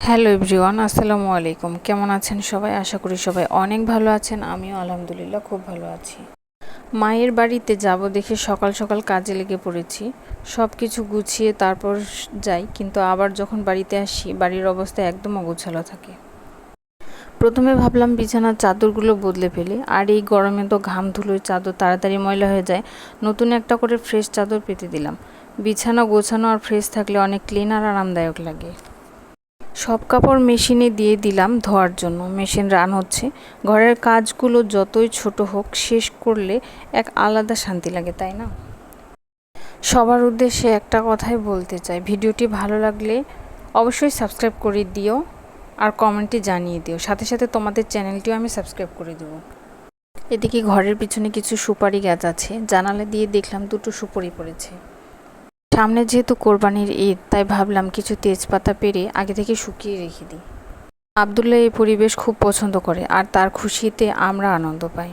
Hello everyone, আসসালামু আলাইকুম। কেমন আছেন সবাই? আশা করি সবাই অনেক ভালো আছেন। আমিও আলহামদুলিল্লাহ খুব ভালো আছি। মায়ের বাড়িতে যাব দেখে সকাল সকাল কাজে লেগে পড়েছি। সব কিছু গুছিয়ে তারপর যাই, কিন্তু আবার যখন বাড়িতে আসি, বাড়ির অবস্থা একদম অগোছালো থাকে। প্রথমে ভাবলাম বিছানার চাদরগুলো বদলে ফেলি, আর এই গরমে তো ঘাম ধুলোয় চাদর তাড়াতাড়ি ময়লা হয়ে যায়, নতুন একটা করে ফ্রেশ চাদর পেতে দিলাম। বিছানা গোছানো আর ফ্রেশ থাকলে অনেক ক্লিন আর আরামদায়ক লাগে। সব কাপড় মেশিনে দিয়ে দিলাম ধোয়ার জন্য। মেশিন রান হচ্ছে। ঘরের কাজগুলো যতই ছোট হোক, শেষ করলে এক আলাদা শান্তি লাগে, তাই না? সবার উদ্দেশ্যে একটা কথাই বলতে চাই। ভিডিওটি ভালো লাগলে অবশ্যই সাবস্ক্রাইব করে দিও আর কমেন্টে জানিয়ে দিও। সাথে সাথে তোমাদের চ্যানেলটিও আমি সাবস্ক্রাইব করে দেবো। এদিকে ঘরের পিছনে কিছু সুপারি গাছ আছে। জানালা দিয়ে দেখলাম দুটো সুপারি পড়েছে। সামনে যেহেতু কোরবানির ঈদ, তাই ভাবলাম কিছু তেজপাতা পেরে আগে থেকে শুকিয়ে রেখে দিই। আবদুল্লাহ এই পরিবেশ খুব পছন্দ করে, আর তার খুশিতে আমরা আনন্দ পাই।